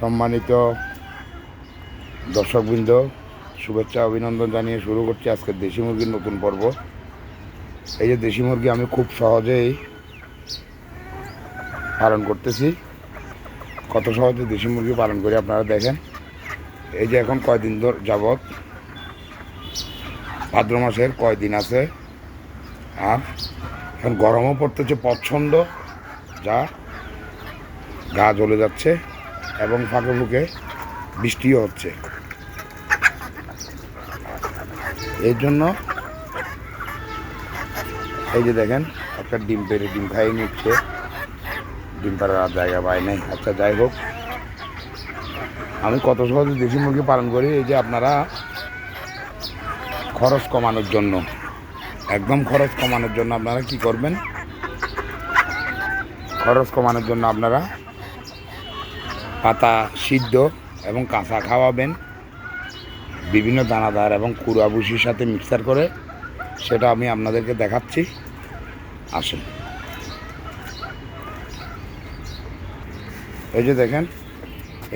সম্মানিত দর্শকবৃন্দ, শুভেচ্ছা, অভিনন্দন জানিয়ে শুরু করছি আজকে দেশি মুরগির নতুন পর্ব। এই যে দেশি মুরগি আমি খুব সহজেই পালন করতেছি। কত সহজে দেশি মুরগি পালন করি আপনারা দেখেন। এই যে এখন কয়দিন ধর যাবৎ? ভাদ্র মাসের কয়দিন আছে? আর এখন গরমও পড়তেছে, প্রচণ্ড যা গা জ্বলে যাচ্ছে। এবং ফাঁকে ফুঁকে বৃষ্টিও হচ্ছে। এর জন্য এই যে দেখেন, একটা ডিম পেরে ডিম খাইয়ে নিচ্ছে। ডিম পাড়ার আর জায়গা পায় নাই। আচ্ছা যাই হোক। আমি কত সহজে দেশি মুরগি পালন করি, এই যে আপনারা খরচ কমানোর জন্য। একদম খরচ কমানোর জন্য আপনারা কি করবেন? খরচ কমানোর জন্য আপনারা পাতা সিদ্ধ এবং কাঁচা খাওয়াবেন। বিভিন্ন দানাদার এবং কুড়া ভুসির সাথে মিক্সার করে সেটা আমি আপনাদেরকে দেখাচ্ছি। আসুন। এই যে দেখেন,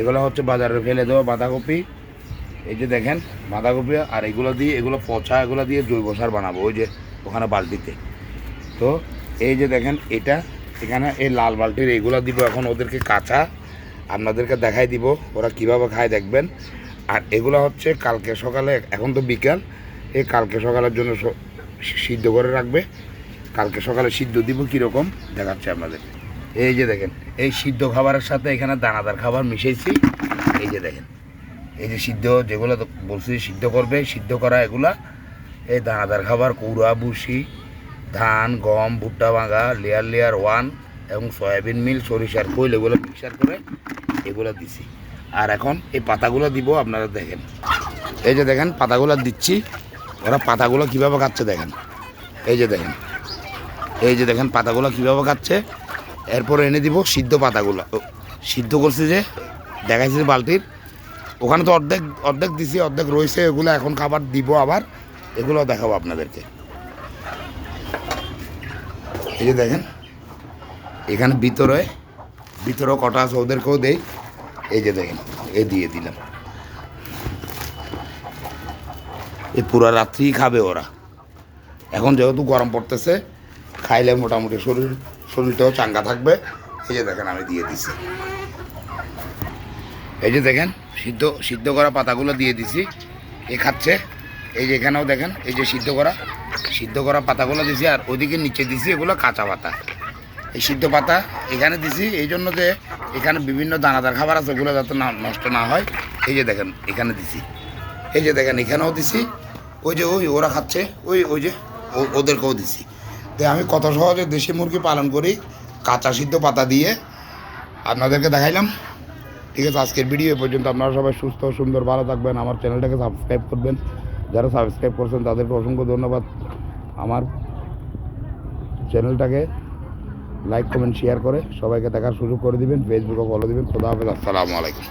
এগুলো হচ্ছে বাজারে ফেলে দেওয়া বাঁধাকপি। এই যে দেখেন, বাঁধাকপি আর এগুলো দিয়ে, এগুলো পচা, এগুলো দিয়ে জৈব সার বানাবো ওই যে ওখানে বালতিতে। তো এই যে দেখেন, এটা এখানে এই লাল বালতির এইগুলো দিব, এখন ওদেরকে কাঁচা আপনাদেরকে দেখাই দিব ওরা কীভাবে খায়, দেখবেন। আর এগুলো হচ্ছে কালকে সকালে, এখন তো বিকাল, এই কালকে সকালের জন্য সিদ্ধ করে রাখবে। কালকে সকালে সিদ্ধ দিব, কীরকম? দেখাচ্ছে আপনাদের। এই যে দেখেন, এই সিদ্ধ খাবারের সাথে এখানে দানাদার খাবার মিশাইছি। এই যে দেখেন, এই যে সিদ্ধ, যেগুলো বলছি, সিদ্ধ করবে, সিদ্ধ করা এগুলা। এই দানাদার খাবার, কুড়া বুসি ধান, গম, ভুট্টা ভাঙা লেয়ার লেয়ার ওয়ান এবং সয়াবিন মিল, সরিষার খৈল, এগুলো মিক্সার করে এগুলো দিছি। আর এখন এই পাতাগুলো দিব, আপনারা দেখেন। এই যে দেখেন, পাতাগুলো দিচ্ছি। ওরা পাতাগুলো কীভাবে খাচ্ছে দেখেন। এই যে দেখেন। এই যে দেখেন, পাতাগুলো কীভাবে খাচ্ছে এরপরে এনে দিব সিদ্ধ পাতাগুলো। সিদ্ধ করছি যে, দেখাইছি বালতির। ওখানে তো অর্ধেক অর্ধেক দিছি, অর্ধেক রয়েছে, এগুলো এখন খাবার দিব আবার। এগুলো দেখাবো আপনাদেরকে। এই যে দেখেন, এখানে ভিতরে ভিতরেও কটা আছে ওদেরকেও দেই। এই যে দেখেন, এ দিয়ে দিলাম। এই পুরো রাত্রিই খাবে ওরা। এখন যেহেতু গরম পড়তেছে, খাইলে মোটামুটি শরীর, শরীরটাও চাঙ্গা থাকবে। এই যে দেখেন, আমি দিয়ে দিছি। এই যে দেখেন, সিদ্ধ সিদ্ধ করা পাতাগুলো দিয়ে দিছি। এ খাচ্ছে। এই যে এখানেও দেখেন, এই যে সিদ্ধ করা সিদ্ধ করা পাতাগুলো দিছি, আর ওদিকে নিচে দিছি এগুলো কাঁচা পাতা। এই সিদ্ধ পাতা এখানে দিছি, এই জন্য যে এখানে বিভিন্ন দানাদার খাবার আছে, ওগুলো যাতে না নষ্ট না হয়। এই যে দেখেন, এখানে দিছি। এই যে দেখেন, এখানেও দিছি। ওই যে ওই, ওরা খাচ্ছে, ওই ওই যে ওদেরকেও দিছি। তো আমি কত সহজে দেশি মুরগি পালন করি, কাঁচা সিদ্ধ পাতা দিয়ে। আপনাদেরকে দেখাইলাম। ঠিক আছে, আজকের ভিডিও পর্যন্ত। আপনারা সবাই সুস্থ, সুন্দর, ভালো থাকবেন। আমার চ্যানেলটাকে সাবস্ক্রাইব করবেন। যারা সাবস্ক্রাইব করছেন, তাদেরকে অসংখ্য ধন্যবাদ। আমার চ্যানেলটাকে লাইক কমেন্ট শেয়ার করে সবাইকে দেখার সুযোগ করে দিবেন ফেসবুকে ফলো দিবেন। খোদা হাফেজ, আসসালামু আলাইকুম।